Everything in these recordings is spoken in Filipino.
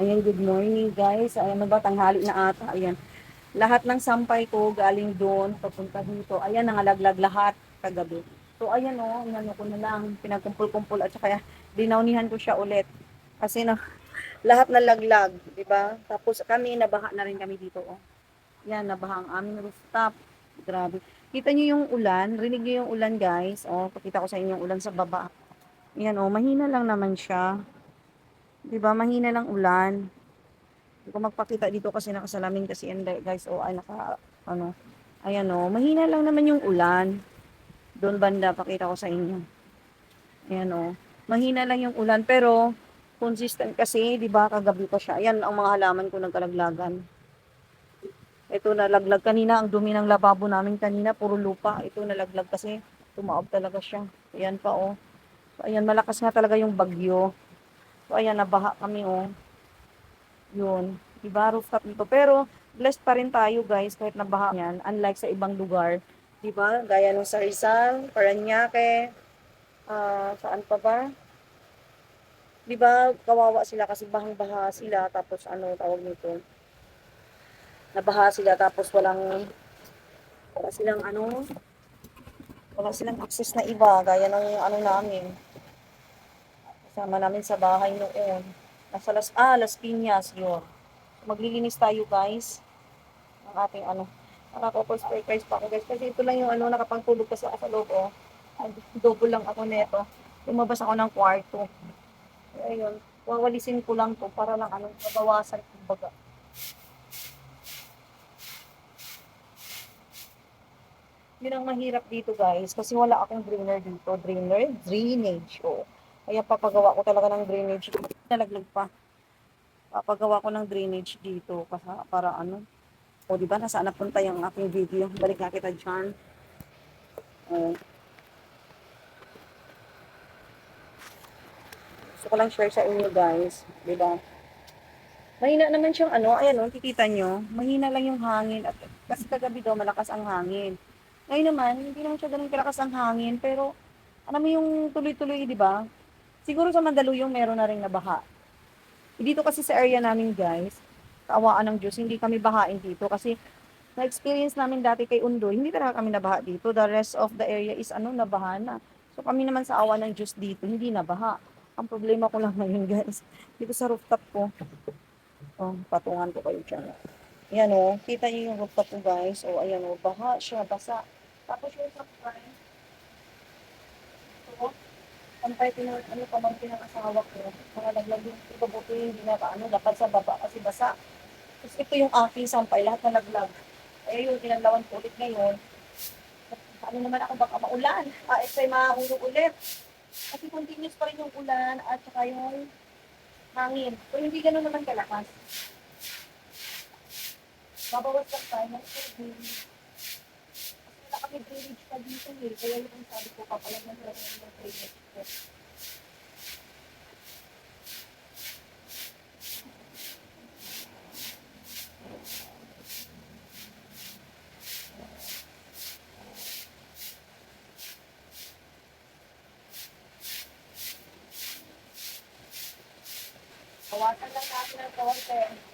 Ayan, good morning guys. Ayan na ba, tanghali na ata. Ayan. Lahat ng sampay ko galing doon, papunta dito. Ayan, nangalaglag lahat kagabi. So, ayan o, oh, inano ko na lang, pinagkumpul-kumpul at saka dinaunihan ko siya ulit. Kasi na, lahat na laglag, di ba? Tapos kami, nabaha na rin kami dito. Oh. Yan, nabaha ang aming rooftop. Grabe. Kita nyo yung ulan, rinig nyo yung ulan guys. Oh, pakita ko sa inyo yung ulan sa baba. Yan oh, mahina lang naman siya. 'Di ba? Mahina lang ulan. Hindi ko magpakita dito kasi nakasalamin kasi yan guys. O ay naka ano. Ayan o. Mahina lang naman yung ulan. Doon banda pakita ko sa inyo. Ayan o. Mahina lang yung ulan pero consistent kasi 'di ba kagabi pa siya. Ayan ang mga halaman ko nagkalaglagan. Ito nalaglag kanina ang dumi ng lababo namin kanina puro lupa. Ito nalaglag kasi tumaob talaga siya. Ayan pa o. So, ayan malakas nga talaga yung bagyo. So, ayan, nabaha kami, oh. Yun. Diba, rooftop nito. Pero, blessed pa rin tayo, guys, kahit nabaha yan. Unlike sa ibang lugar. Diba? Gaya nung sa Rizal, Paranaque, ah, saan pa ba? Diba, kawawa sila kasi bahang-baha sila. Tapos, ano, tawag nito? Nabaha sila, tapos walang, wala silang, ano, wala silang access na iba. Gaya nung, ano namin, Kasama namin sa bahay noon. Nasa Las, ah, Las Piñas, yun. Maglilinis tayo, guys. Ang ating, ano, nakaka-spray guys pa ako, guys. Kasi ito lang yung, ano, nakapagtulog kasi ako sa loob, oh. Double lang ako neto. Lumabas ako ng kwarto. Ayun, wawalisin ko lang to para lang, ano, mabawasan, kumbaga. Yun ang mahirap dito, guys. Kasi wala akong drainer dito. Drainer, drainage, oh. Kaya papagawa ko talaga ng drainage. Nalaglag pa. Papagawa ko ng drainage dito para, para ano. O di ba nasaan napunta yung aking video? Balik nga kita dyan. O. Gusto ko lang share sa inyo guys. Di ba? Mahina naman siyang ano, ayan o, kikita nyo, mahina lang yung hangin. At, kasi kagabi daw malakas ang hangin. Ngayon naman, hindi naman siya ganun kalakas ang hangin, pero alam mo yung tuloy-tuloy, di ba? Siguro sa Mandaluyong meron na rin nabaha. Dito kasi sa area namin guys, kaawaan ng Diyos, hindi kami bahain dito kasi na-experience namin dati kay Undo, hindi talaga kami nabaha dito. The rest of the area is ano, nabaha na. So kami naman sa awa ng Diyos dito, hindi nabaha. Ang problema ko lang ngayon guys, dito sa rooftop ko. Oh, patungan ko kayo dyan. Yan o, oh, kita niyo yung rooftop ko guys. O, oh, ayan o, oh, baha siya, basa. Tapos yung sa ito, ang tayo pinag, ano, pamangkin ng asawa ko, mga laglag yung ito buti, hindi na ano, dapat sa baba kasi basa. Tapos ito yung aking sampay, lahat na laglag. Kaya yun, ginalawan ko ulit ngayon. Ano naman ako, baka maulan. Ah, ito ay mahulog ulit. Kasi continuous pa rin yung ulan at saka yung hangin. So, hindi ganun naman kalakas. Babawas lang tayo ng tubig. Kasi wala kami drainage pa dito eh. Kaya yung sabi ko, papalag na talaga ng drainage ko. Bawasan lang natin ng konti.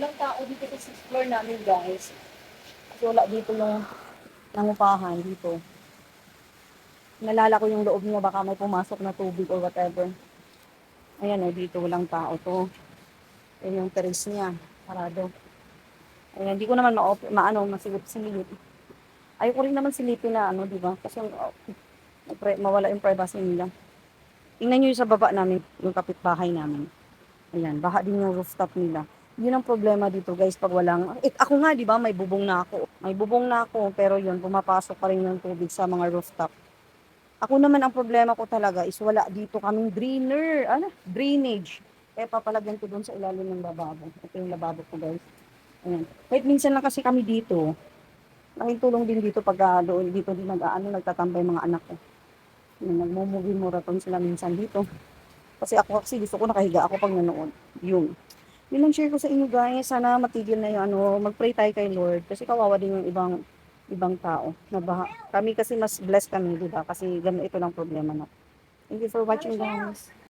Walang tao dito sa sixth floor namin, guys. Kasi wala dito yung nangupahan dito. Nalala ko yung loob niya, baka may pumasok na tubig or whatever. Ayan o, dito walang tao to. Ayan yung terrace niya, parado. Ayan, hindi ko naman ma maano, masilip-silip. Ayoko rin naman silipin na ano, di ba? Kasi uh, mawala yung privacy nila. Tingnan nyo yung sa baba namin, yung kapitbahay namin. Ayan, baha din yung rooftop nila. Yun ang problema dito guys pag walang... Eh, ako nga, di ba, may bubong na ako. May bubong na ako, pero yun, pumapasok pa rin yung tubig sa mga rooftop. Ako naman ang problema ko talaga is wala dito kaming drainer, ano, drainage. Kaya papalagyan ko doon sa ilalim ng lababo. Ito yung lababo ko guys. Ayan. Kahit minsan lang kasi kami dito, nakitulong din dito pag uh, doon dito din nag ano, nagtatambay mga anak ko. Nagmumugi moraton sila minsan dito. Kasi ako kasi gusto ko nakahiga ako pag nanood. Yun. Yun lang share ko sa inyo guys. Sana matigil na yung ano, mag-pray tayo kay Lord. Kasi kawawa din yung ibang ibang tao. Na baha. Kami kasi mas blessed kami, di ba? Kasi ganun ito lang problema na. Thank you for watching guys.